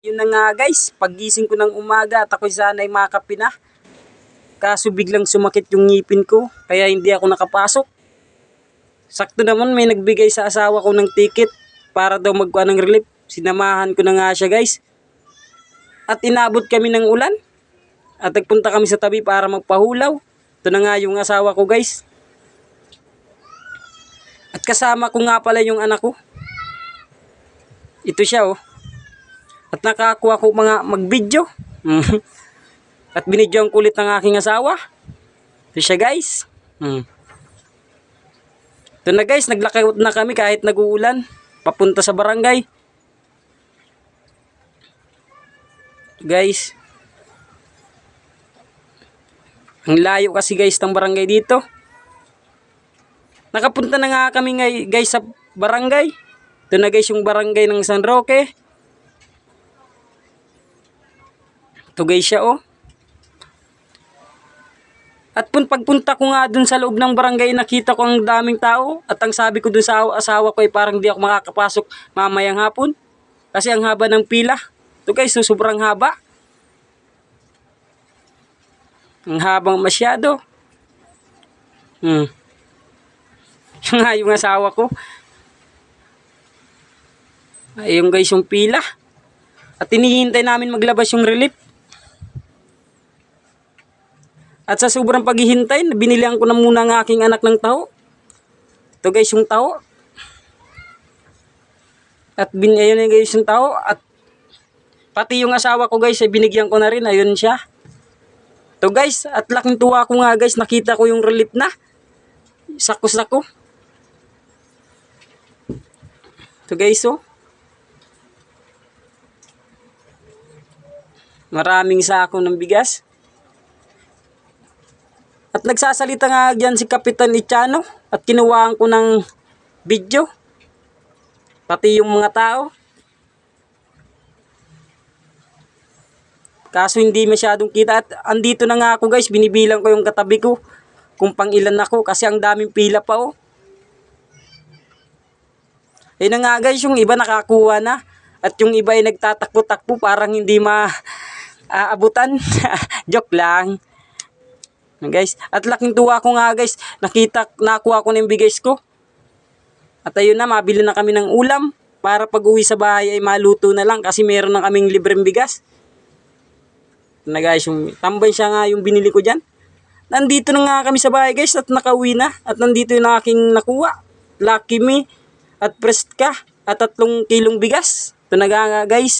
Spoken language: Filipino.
Yun na nga guys, pagising ko ng umaga at ako sana'y makapi na. Kaso biglang sumakit yung ngipin ko, kaya hindi ako nakapasok. Sakto naman may nagbigay sa asawa ko ng ticket para daw magkuha ng relief. Sinamahan ko na nga siya guys. At inabot kami ng ulan. At nagpunta kami sa tabi para magpahulaw. Ito na nga yung asawa ko guys. At kasama ko nga pala yung anak ko. Ito siya oh. At nakakuha ko mga mag-video. Mm. At binidyo ang kulit ng aking asawa. Ito siya guys. Mm. Ito na guys, naglakayot na kami kahit nag-uulan. Papunta sa barangay. Guys. Ang layo kasi guys ng barangay dito. Nakapunta na nga kami guys sa barangay. Ito na guys yung barangay ng San Roque. Guys siya oh. At pun pagpunta ko nga dun sa loob ng barangay, nakita ko ang daming tao. At ang sabi ko dun sa asawa ko ay parang di ako makakapasok mamayang hapon. Kasi ang haba ng pila. Ito guys, so sobrang haba. Ang habang masyado. Hmm. Siya nga yung asawa ko. Ayun guys yung pila. At hinihintay namin maglabas yung relief. At sa sobrang paghihintay, binilihan ko na muna ang aking anak ng tao. Ito guys yung tao. At bin, ayun yung guys yung tao. At pati yung asawa ko guys, ay binigyan ko na rin. Ayun siya. Ito guys, at laking tuwa ko nga guys, nakita ko yung relief na. Sako-sako. Ito guys oh. Maraming sako ng bigas. At nagsasalita nga dyan si Kapitan Ichano at kinuhaan ko ng video. Pati yung mga tao. Kaso hindi masyadong kita at andito na nga ako guys, binibilang ko yung katabi ko kung pang ilan ako kasi ang daming pila pa oh. Eh na nga guys, yung iba nakakuha na at yung iba ay nagtatakbo-takbo parang hindi ma aabutan. Joke lang. Guys, at laking tuwa ko nga guys, nakita, nakuha ko na yung bigas ko. At ayun na, mabili na kami ng ulam para pag uwi sa bahay ay maluto na lang kasi meron na kaming libreng bigas. Na guys, yung tambay siya nga yung binili ko dyan. Nandito na nga kami sa bahay guys at nakauwi na. At nandito yung aking nakuha. Lucky me at Prestka at tatlong kilong bigas. Ito na guys.